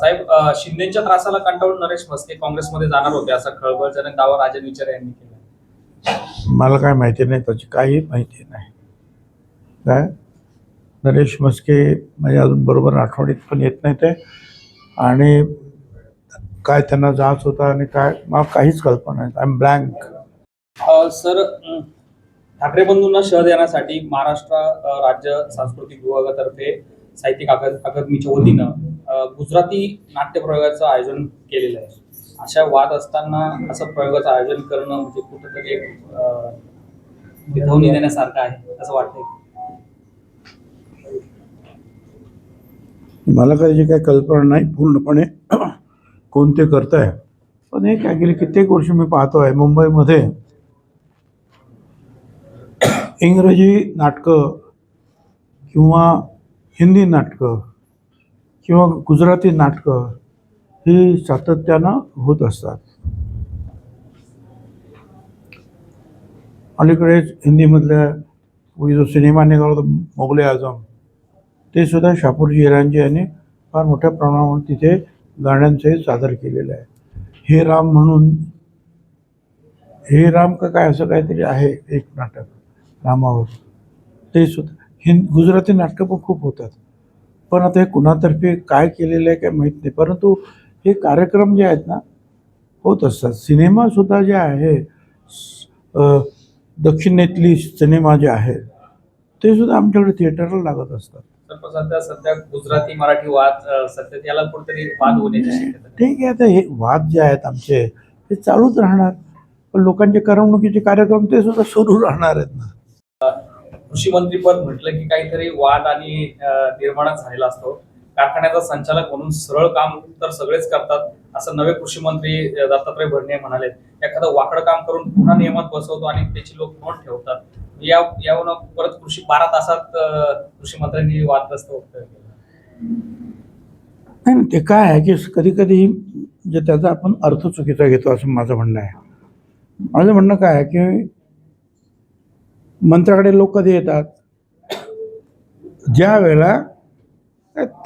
साहेब शिंदेच्या त्रासाला कंटाळून नरेश म्हस्के काँग्रेसमध्ये जाणार होते असा खळबळजनक दावा राजन विचारे यांनी केला. मला काय माहिती नाही त्याची काही माहिती नाही. काय? नरेश मस्के म्हणजे अजून बरोबर आठवणीत पण येत नाही ते. आणि काय त्यांना जाच होता आणि काय मला काहीच कल्पना नाही. I M blank sir Thackeray बंधूंना शह देण्यासाठी महाराष्ट्र राज्य सांस्कृतिक विभागातर्फे साहित्यिक अका- अकादमीच्या वतीनं गुजराती नाट्यप्रयोगाचं आयोजन केलेलं आहे. अशा वाद असताना असं प्रयोगाचं आयोजन करणं म्हणजे कुठेतरी एक विधवणी देण्यासारखं आहे असं वाटतंय. मला त्याची काही कल्पना नाही पूर्णपणे कोणते करताय पण हे काय गेले कित्येक वर्ष मी पाहतो आहे मुंबईमध्ये इंग्रजी नाटकं किंवा हिंदी नाटकं किंवा गुजराती नाटकं ही सातत्यानं होत असतात. अलीकडेच हिंदीमधल्या म्हणजे जो सिनेमा निघाला होता मोगले आझम ते सुद्धा शापूरजी इराणजी यांनी फार मोठ्या प्रमाणावर तिथे गाण्यांसहित सादर केलेलं आहे. हे राम म्हणून हे राम का काय असं काहीतरी आहे एक नाटक रामावर. ते सुद्धा हिंद गुजराती नाटकं पण खूप होतात. पण आता हे कुणातर्फे काय केलेलं आहे काय माहीत नाही. परंतु हे कार्यक्रम जे आहेत ना होत असतात. सिनेमासुद्धा जे आहे दक्षिणेतली सिनेमा जे आहेत ते सुद्धा आमच्याकडे थिएटरला लागत असतात. सध्या सध्या गुजराती मराठी वाद सध्या त्याला कुठेतरी वाद होण्याची शक्यता आहे. ठीक आहे आता हे वाद जे आहेत आमचे ते चालूच राहणार. पण लोकांचे करमणुकीचे कार्यक्रम ते सुद्धा सुरू राहणार आहेत ना. कृषी मंत्री म्हटलं की काहीतरी वाद आणि निर्माण निर्माणच झालेला असतो. कारखान्याचा संचालक म्हणून सरळ काम तर सगळेच करतात असं नवे कृषी मंत्री दत्तात्रय भरणे म्हणाले एखादं वाकडं काम करून पुन्हा नियमात बसवतो आणि त्याची लोक नोंद ठेवतात. या यावरून परत कृषी बारा तासात कृषी मंत्र्यांनी वादग्रस्त वक्तव्य केलं. नाही, ते काय आहे की कधी कधी जे त्याचा आपण अर्थ चुकीचा घेतो असं माझं म्हणणं आहे. माझं म्हणणं काय आहे की मंत्र्याकडे लोक कधी येतात? ज्या वेळेला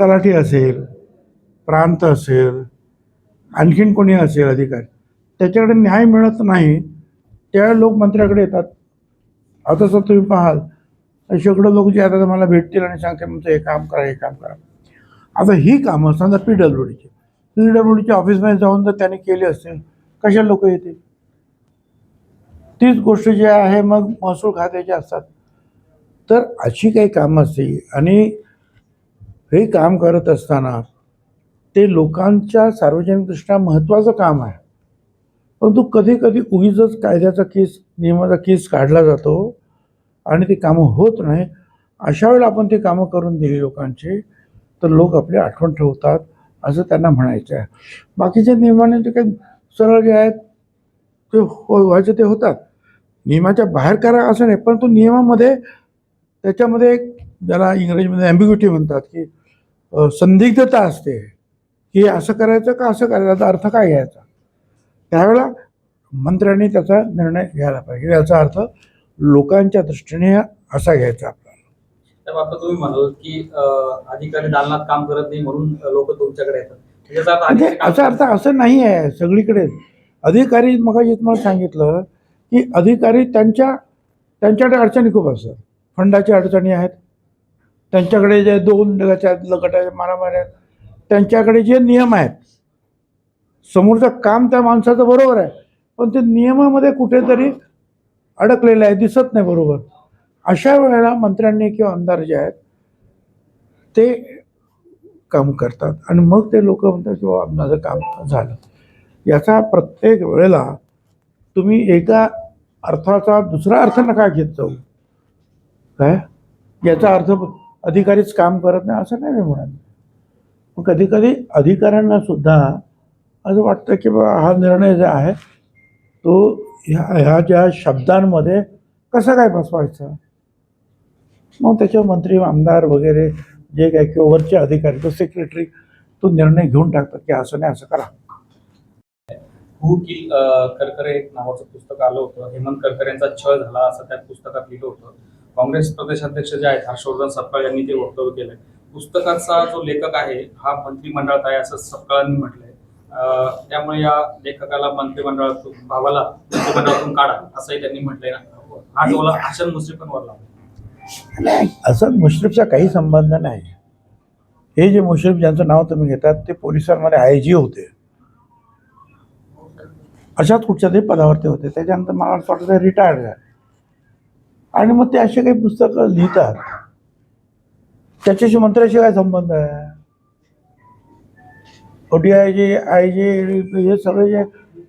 तलाठी असेल प्रांत असेल आणखीन कोणी असेल अधिकारी त्याच्याकडे न्याय मिळत नाही त्या लोक मंत्र्याकडे येतात. आता जर तुम्ही पाहाल तर शेकडो लोक जे आता मला भेटतील आणि सांगते तुमचं हे काम करा हे काम करा. आता ही कामं समजा पी डब्ल्यू डीची पी डब्ल्यू डीच्या ऑफिसमध्ये जाऊन जर त्याने केली असेल कशा लोक येतील? तीच गोष्ट जी आहे मग महसूल खात्याची असतात. तर अशी काही कामं असतील आणि हे काम करत असताना ते लोकांच्या सार्वजनिकदृष्ट्या महत्त्वाचं काम आहे. परंतु कधी कधी उगीच कायद्याचा केस नियमाचा केस काढला जातो आणि ती कामं होत नाही. अशा वेळेला आपण ते कामं करून दिली लोकांची तर लोक आपली आठवण ठेवतात असं त्यांना म्हणायचं आहे. बाकीच्या नियमाने जे काही सरळ जे आहेत ते हो ते होतात. नियमाच्या बाहेर करा असं नाही परंतु नियमामध्ये त्याच्यामध्ये एक ज्याला इंग्रजीमध्ये ॲम्बिग्युटी म्हणतात की संदिग्धता असते. की असं करायचं का असं करायचं? याचा अर्थ काय घ्यायचा त्यावेळेला मंत्र्यांनी त्याचा निर्णय घ्यायला पाहिजे. याचा अर्थ लोकांच्या दृष्टीने असा घ्यायचा आपल्याला. तुम्ही म्हणाल की अधिकारी दालनात काम करत नाही म्हणून लोक तुमच्याकडे येतात. याचा असा अर्थ असं नाही आहे सगळीकडे. अधिकारी मग तुम्हाला सांगितलं की अधिकारी त्यांच्या त्यांच्याकडे अडचणी खूप असतात. फंडाच्या अडचणी आहेत. त्यांच्याकडे जे दोन गटाच्या गटाच्या मारामारी आहेत. त्यांच्याकडे जे नियम आहेत. समोरचं काम त्या माणसाचं बरोबर आहे. पण ते नियमामध्ये कुठेतरी अडकलेलं आहे दिसत नाही बरोबर. अशा वेळेला मंत्र्यांनी किंवा आमदार जे आहेत ते काम करतात. आणि मग ते लोक म्हणतात की बाबा माझं काम झालं. याचा प्रत्येक वेळेला तुम्ही एका अर्थाचा दुसरा अर्थ नका घेत जाऊ? काय? याचा अर्थ अधिकारीच काम करत नाही असं नाही मी म्हणत. मग कधी कधी अधिकाऱ्यांना सुद्धा असं वाटतं की बाबा हा निर्णय जो आहे तो ह्या ह्या ज्या शब्दांमध्ये कसं काय बसवायचं? मग त्याच्या मंत्री आमदार वगैरे जे काय किंवा वरचे अधिकारी तो सेक्रेटरी तो निर्णय घेऊन टाकतात की असं नाही असं करा. हू किल करकरे एक नावाचं पुस्तक आलं होतं. हेमंत करकरे यांचा छळ झाला असं त्या पुस्तकात लिहिलं होतं. काँग्रेस प्रदेशाध्यक्ष जे आहेत हर्षवर्धन सपकाळ यांनी ते वक्तव्य केलंय. पुस्तकाचा जो लेखक आहे हा मंत्रिमंडळात आहे असं सपकाळांनी म्हटलंय. त्यामुळे या लेखकाला मंत्रिमंडळातून भावाला मंत्रिमंडळातून काढा असंही त्यांनी म्हटलंय. ना हा टोला हसन मुश्रीफांवर लावला नाही मुश्रीफचा काही संबंध नाही. हे जे मुश्रीफ ज्यांचं नाव तुम्ही घेतात ते पोलिसांमध्ये आय जी होते. अशाच कुठच्या तरी पदावरती होते. त्याच्यानंतर मला असं वाटतं रिटायर्ड झाले. आणि मग ते असे काही पुस्तकं लिहितात. त्याच्याशी मंत्र्याशी काय संबंध आहे? ओटीआय जे आय जे हे सगळे जे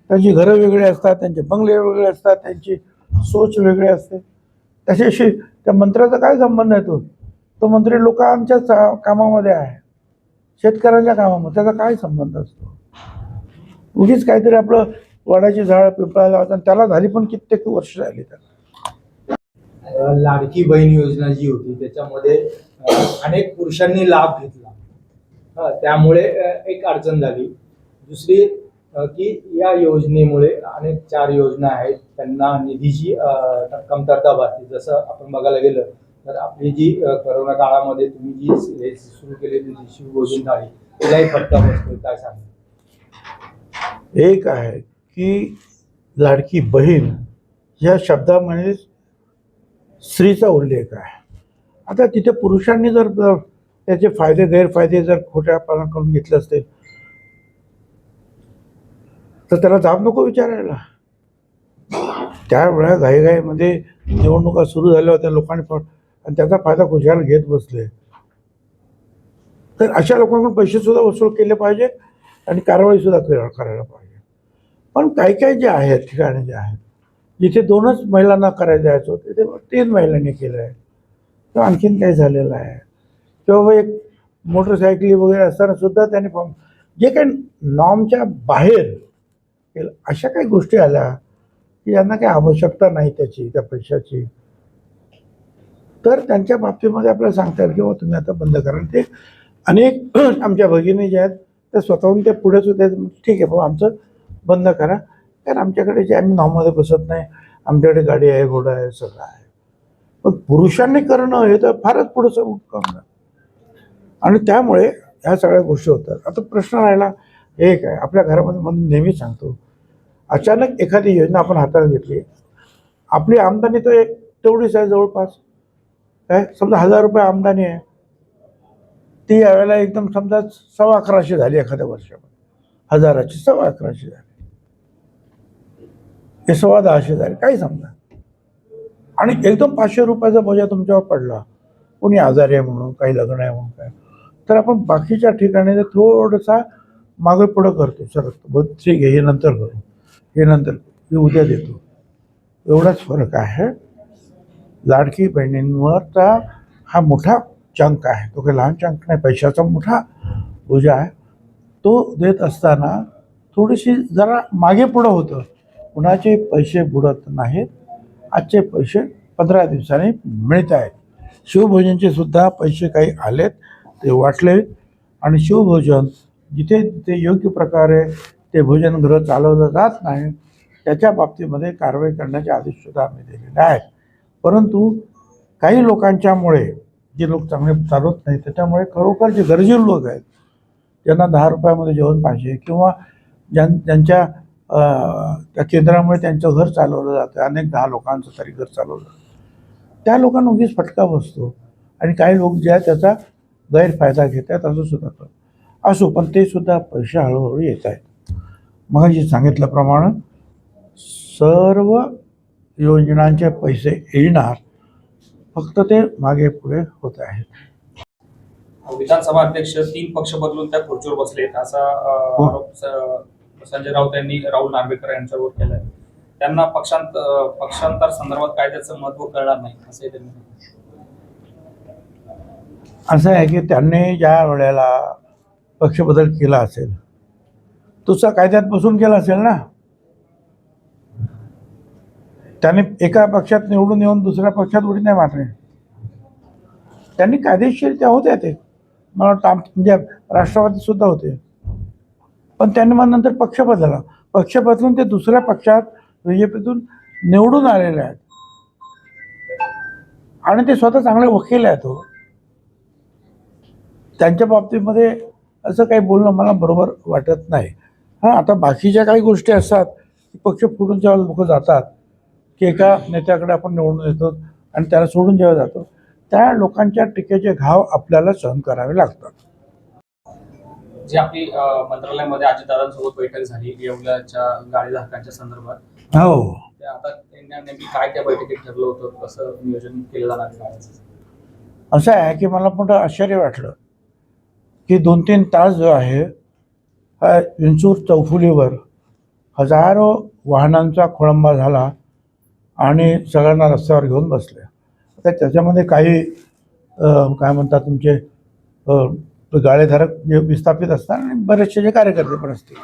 त्यांची घरं वेगळी असतात त्यांचे बंगले वेगळे असतात त्यांची सोच वेगळी असते. त्याच्याशी त्या मंत्र्याचा काय संबंध आहे तो? तो मंत्री लोकांच्या कामामध्ये आहे. शेतकऱ्यांच्या कामामध्ये त्याचा काय संबंध असतो? उगीच काहीतरी आपलं वडाची झाड पिंपळाला लावतात. त्याला झाली पण कित्येक वर्ष झाली त्याला. लाडकी बहीण योजना जी होती त्याच्यामध्ये अनेक पुरुषांनी लाभ घेतला. त्यामुळे एक अडचण झाली. दुसरी की या योजनेमुळे अनेक चार योजना आहेत. त्यांना निधीची कमतरता भासते. जसं आपण बघायला गेलं तर आपली जी करोना काळामध्ये तुम्ही जी हे सुरू केलेली जी शिवभोजन थाळी तिलाही फटका बसतोय काय सांगा एक आहे की लाडकी बहीण या शब्दामध्ये स्त्रीचा उल्लेख आहे. आता तिथे पुरुषांनी जर त्याचे फायदे गैरफायदे जर खोट्यापणा करून घेतले असतील तर त्याला जाब नको विचारायला. त्यावेळा घाईघाईमध्ये निवडणुका सुरू झाल्या होत्या लोकांनी पण आणि त्याचा फायदा खुशाल घेत बसले. तर अशा लोकांकडून पैसे सुद्धा वसूल केले पाहिजे आणि कारवाई सुद्धा करायला पाहिजे. पण काही काही जे आहेत ठिकाणे जे आहेत जिथे दोनच महिलांना करायला द्यायचं होतं तिथे तीन महिलांनी केलं आहे. किंवा आणखीन काही झालेलं आहे. किंवा एक मोटरसायकली वगैरे असताना सुद्धा त्यांनी फॉर्म जे काही नॉर्मच्या बाहेर केलं अशा काही गोष्टी आल्या की यांना काही आवश्यकता नाही त्याची त्या पैशाची. तर त्यांच्या बाबतीमध्ये आपल्याला सांगता येईल की बाबा तुम्ही आता बंद करा. ते अनेक आमच्या भगिनी ज्या आहेत त्या स्वतःहून ते पुढे सुद्धा ठीक आहे बाबा आमचं बंद करा. कारण आमच्याकडे जे आम्ही नॉममध्ये बसत नाही आमच्याकडे गाडी आहे घोडा आहे सगळं आहे. पण पुरुषांनी करणं हे तर फारच पुढचं काम आणि त्यामुळे ह्या सगळ्या गोष्टी होतात. आता प्रश्न राहिला एक आहे. आपल्या घरामध्ये म्हणून नेहमी सांगतो अचानक एखादी योजना आपण हाताला घेतली. आपली आमदानी तर एक तेवढीच आहे जवळपास. काय? समजा हजार रुपये आमदानी आहे. ती यावेळेला एकदम समजा सव्वा अकराशे झाली एखाद्या वर्षामध्ये. हजाराची सव्वा अकराशे झाली. हे सव्वा दहाशे झाले. काही समजा. आणि एकदम पाचशे रुपयाचा बोजा तुमच्यावर पडला. कोणी आजारी आहे म्हणून काही लग्न आहे म्हणून काय. तर आपण बाकीच्या ठिकाणी थोडासा मागे पुढं करतो. सर बघ ठीक आहे हे नंतर करू. हे नंतर हे उद्या देतो. एवढाच फरक आहे. लाडकी बहिणींवरचा हा मोठा चंक आहे. तो काही लहान चंक नाही पैशाचा मोठा बोजा आहे. तो देत असताना थोडीशी जरा मागे पुढं होतं. कुणाचे पैसे बुडत नाहीत आजचे पैसे पंधरा दिवसांनी मिळत आहेत. शिवभोजनचे सुद्धा पैसे काही आलेत ते वाटले आणि शिवभोजन जिथे जिथे योग्य प्रकारे ते भोजनगृह चालवलं जात नाही त्याच्या बाबतीमध्ये कारवाई करण्याचे आदेशसुद्धा आम्ही दिलेले आहेत. परंतु काही लोकांच्यामुळे जे लोक चांगले चालवत नाही त्याच्यामुळे खरोखर जे गरजू लोक आहेत ज्यांना दहा रुपयामध्ये जेवण पाहिजे किंवा ज्यां ज्यांच्या त्या केंद्रामुळे त्यांचं घर चालवलं जातं. अनेक दहा लोकांचं तरी घर चालवलं जातं. त्या लोकांना उगीच फटका बसतो. आणि काही लोक जे आहेत त्याचा गैरफायदा घेत आहेत असं सुद्धा करतो असो पण ते सुद्धा पैसे हळूहळू येत आहेत. मग जे सांगितल्याप्रमाणे सर्व योजनांचे पैसे येणार. फक्त ते मागे पुढे होत आहेत. विधानसभा अध्यक्ष तीन पक्ष बदलून त्या खुर्चीवर बसलेत असा हो. संजय राऊत यांनी राहुल नार्वेकर यांच्यावर केलाय. त्यांना पक्षांत पक्षांतर संदर्भात कायद्याचं महत्त्व कळणार नाही असंही त्यांनी असं आहे की त्यांनी ज्या वेळेला पक्षबदल केला असेल तुझा कायद्यात बसून केला असेल ना? त्याने एका पक्षात निवडून येऊन दुसऱ्या पक्षात उडी नाही मारणे त्यांनी कायदेशीर त्या होत्या ते. मला वाटतं म्हणजे राष्ट्रवादी सुद्धा होते. पण त्यांनी मग नंतर पक्ष बदलला. पक्ष बदलून ते दुसऱ्या पक्षात बी जे पीतून निवडून आलेले आहेत. आणि ते स्वतः चांगले वकील आहेत हो. त्यांच्या बाबतीमध्ये असं काही बोलणं मला बरोबर वाटत नाही. हां आता बाकीच्या काही गोष्टी असतात पक्ष फुटून जेव्हा लोक जातात की एका नेत्याकडे आपण निवडून येतो आणि त्याला सोडून जेव्हा जातो त्या लोकांच्या टीकेचे घाव आपल्याला सहन करावे लागतात. जी आपली मंत्रालयामध्ये अजितदादांसोबत बैठक झाली येवल्याच्या गाडी धारकांच्या संदर्भात. हो. ते आता त्यांनी नेमकी काय त्या बैठकीत ठरलं होतं कसं नियोजन केलं जाणार आहे गाड्यांचं? असं आहे की मला मोठं आश्चर्य वाटलं की दोन तीन तास जो आहे हा विंचूर चौफुलीवर हजारो वाहनांचा खोळंबा झाला आणि सगळ्यांना रस्त्यावर घेऊन बसले. आता त्याच्यामध्ये काही काय म्हणतात तुमचे गाळेधारक जे विस्थापित असतात आणि बरेचसे जे कार्यकर्ते पण असतील.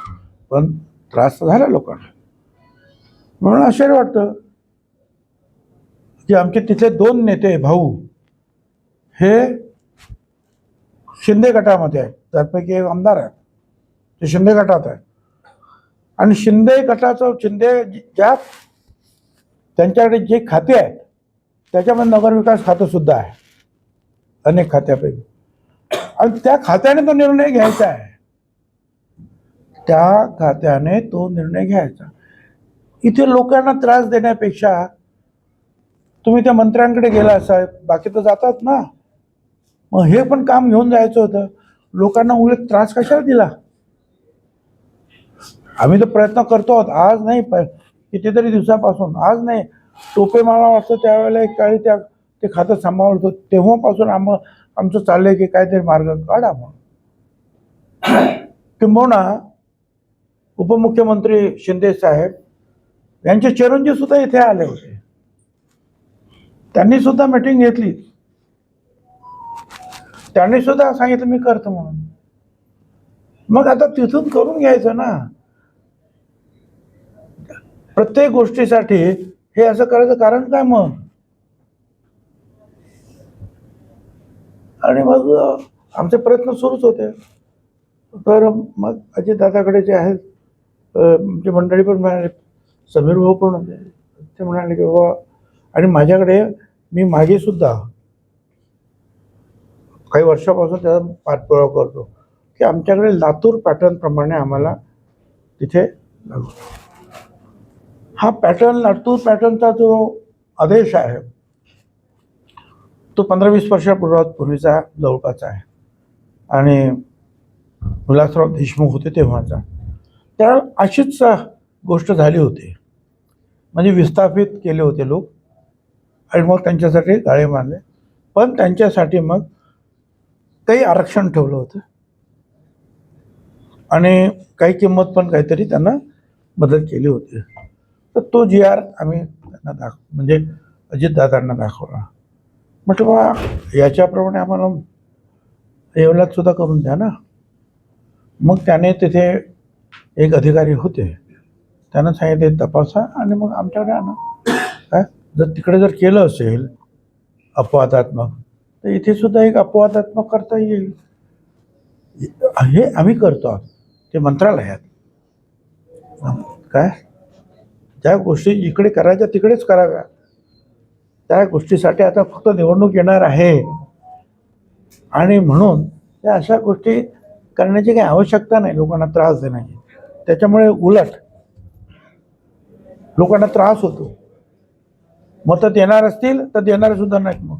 पण त्रास तर झाला लोकांना. म्हणून आश्चर्य वाटतं की आमचे तिथले दोन नेते भाऊ हे शिंदे गटामध्ये आहेत. त्यापैकी एक आमदार आहेत. ते शिंदे गटात आहे आणि शिंदे गटाचं शिंदे ज्या त्यांच्याकडे जे खाते आहेत त्याच्यामध्ये नगरविकास खातं सुद्धा आहे. अनेक खात्यापैकी. आणि त्या खात्याने तो निर्णय घ्यायचा आहे. त्या खात्याने तो निर्णय घ्यायचा. इथे लोकांना त्रास देण्यापेक्षा तुम्ही त्या मंत्र्यांकडे गेला असा बाकी तर जातात ना. मग हे पण काम घेऊन जायचं होतं. लोकांना उलट त्रास कशाला दिला? आम्ही तर प्रयत्न करतो आहोत. आज नाही प कितीतरी दिवसापासून. आज नाही. टोपे मला वाटतं त्यावेळेला एक काळी त्या ते खातं सांभाळत होतं. तेव्हापासून आम्हाला आमचं चाललंय की काहीतरी मार्ग काढा मग. किंबहुना उपमुख्यमंत्री शिंदे साहेब यांचे चिरंजीव सुद्धा इथे आले होते. त्यांनी सुद्धा मीटिंग घेतली. त्यांनी सुद्धा सांगितलं मी करतो म्हणून. मग आता तिथून करून घ्यायचं ना. प्रत्येक गोष्टीसाठी हे असं करायचं कारण काय मग? आणि मग आमचे प्रयत्न सुरूच होते. तर मग अजितदादाकडे जे आहेत अ, आमची मंडळी पण म्हणाले समीर भाऊ पण होते. ते म्हणाले की बाबा आणि माझ्याकडे मी मागे सुद्धा काही वर्षापासून त्याचा पाठपुरावा करतो की आमच्याकडे लातूर पॅटर्नप्रमाणे आम्हाला तिथे लागू. हा पॅटर्न लातूर पॅटर्नचा जो आदेश आहे तो पंधरा वीस वर्षापूर्वात पूर्वीचा जवळपास आहे. आणि विलासराव देशमुख होते तेव्हाचा. त्या अशीच गोष्ट झाली होती. म्हणजे विस्थापित केले होते लोक. आणि मग त्यांच्यासाठी गाळे मारले. पण त्यांच्यासाठी मग काही आरक्षण ठेवलं होतं. आणि काही किंमत पण काहीतरी त्यांना मदत केली होती. तर तो जी आर आम्ही त्यांना दाख म्हणजे अजितदादांना दाखवला. म्हटलं बा याच्याप्रमाणे आम्हाला येवल्यात सुद्धा करून द्या ना. मग त्याने तिथे एक अधिकारी होते. त्यानं सांगितले तपासा आणि मग आमच्याकडे आणा. काय? जर तिकडे जर केलं असेल अपवादात्मक तर इथे सुद्धा एक अपवादात्मक करता येईल. हे आम्ही करतो आहोत ते मंत्रालयात. काय? ज्या गोष्टी इकडे करायच्या तिकडेच कराव्या. त्या गोष्टीसाठी आता फक्त निवडणूक येणार आहे. आणि म्हणून त्या अशा गोष्टी करण्याची काही आवश्यकता नाही. लोकांना त्रास देण्याची. त्याच्यामुळे उलट लोकांना त्रास होतो. मतं देणार असतील तर देणार सुद्धा नाहीत मग.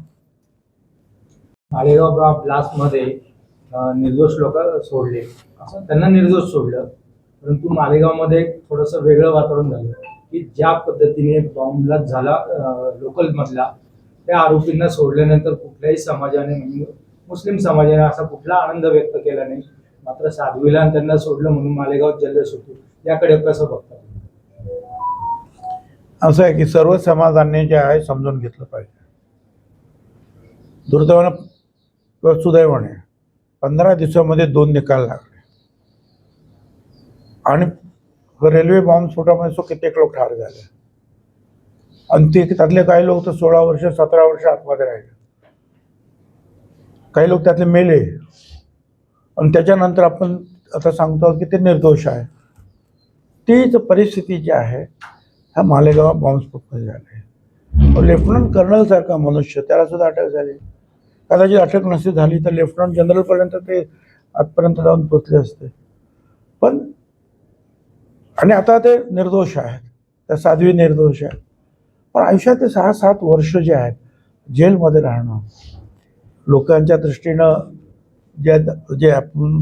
मालेगाव ब्लास्टमध्ये निर्दोष लोक सोडले. असं त्यांना निर्दोष सोडलं. परंतु मालेगावमध्ये थोडंसं वेगळं वातावरण झालं. की ज्या पद्धतीने बॉम्बला झाला लोकल मधला त्या आरोपींना सोडल्यानंतर कुठल्याही समाजाने म्हणजे मुस्लिम समाजाने असा कुठला आनंद व्यक्त केला नाही. मात्र साध्वीला त्यांना सोडलं म्हणून मालेगाव जल्लोष होतो. याकडे कसं बघतात असं आहे की सर्व समाजांनी जे आहे समजून घेतलं पाहिजे. दुर्दैवानं किंवा सुदैवाने पंधरा दिवसामध्ये दोन निकाल लागले. आणि रेल्वे बॉम्ब स्फोटामध्ये सो कित्येक लोक ठार झाले. आणि ते त्यातले काही लोक तर सोळा वर्ष सतरा वर्ष आतमध्ये राहिले. काही लोक त्यातले मेले. आणि त्याच्यानंतर आपण आता सांगतो की ते निर्दोष आहे. तीच परिस्थिती जी आहे ह्या मालेगाव बॉम्बस्फोटमध्ये झाले. लेफ्टनंट कर्नलसारखा मनुष्य त्याला सुद्धा अटक झाली. कदाचित अटक नसती झाली तर लेफ्टनंट जनरलपर्यंत ते आजपर्यंत जाऊन पोचले असते. पण आणि आता ते निर्दोष आहेत. त्या साध्वी निर्दोष आहेत. पण आयुष्यात ते सहा सात वर्ष जे आहेत जेलमध्ये राहणं लोकांच्या दृष्टीनं जे जे आपण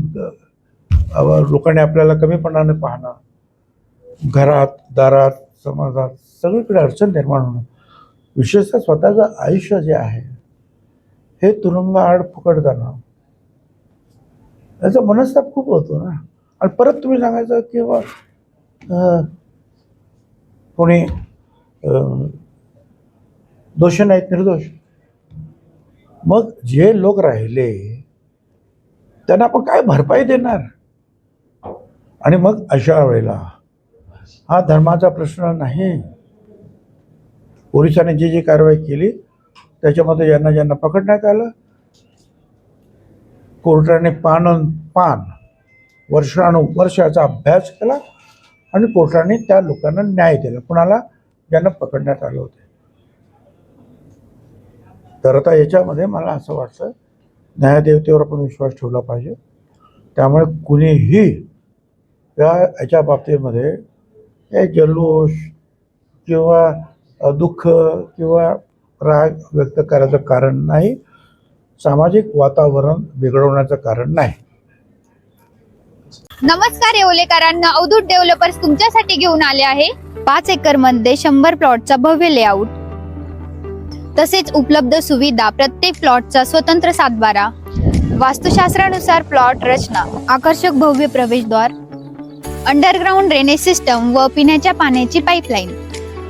लोकांनी आपल्याला कमीपणाने पाहणं घरात दारात समाजात सगळीकडे अडचण निर्माण होणं विशेषतः स्वतःचं आयुष्य जे आहे हे तुरुंगाआड फुकट जाणं याचा मनस्ताप खूप होतो ना. आणि परत तुम्ही सांगायचं की बा कोणी अं, दोषी नाहीत निर्दोष. मग जे लोक राहिले त्यांना आपण काय भरपाई देणार? आणि मग अशा वेळेला हा धर्माचा प्रश्न नाही. पोलिसांनी जी जी कारवाई केली त्याच्यामध्ये ज्यांना ज्यांना पकडण्यात आलं कोर्टाने पान पान वर्षानुवर्षाचा अभ्यास केला आणि कोर्टाने त्या लोकांना न्याय दिला. कुणाला? ज्यांना पकडण्यात आलं होते. तर आता याच्यामध्ये मला असं वाटतं न्यायदेवतेवर आपण विश्वास ठेवला पाहिजे. त्यामुळे कुणीही या याच्या बाबतीमध्ये हे जल्लोष किंवा दुःख किंवा राग व्यक्त करायचं कारण नाही. सामाजिक वातावरण बिघडवण्याचं कारण नाही. नमस्कार येवलेकरांना अवधूत डेव्हलपर्स तुमच्यासाठी घेऊन आले आहे. पाच एकरमध्ये शंभर प्लॉटचा भव्य लेआउट. तसेच उपलब्ध सुविधा प्रत्येक प्लॉटचा स्वतंत्र सातबारा. वास्तुशास्त्रानुसार प्लॉट रचना आकर्षक भव्य प्रवेशद्वार अंडरग्राउंड ड्रेनेज सिस्टम व पिण्याच्या पाण्याची पाईपलाईन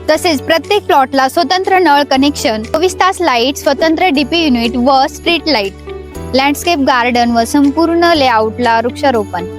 तसेच प्रत्येक प्लॉटला स्वतंत्र नळ कनेक्शन चोवीस तास लाइट स्वतंत्र डीपी युनिट व स्ट्रीट लाइट लँडस्केप गार्डन व संपूर्ण लेआउटला वृक्षारोपण.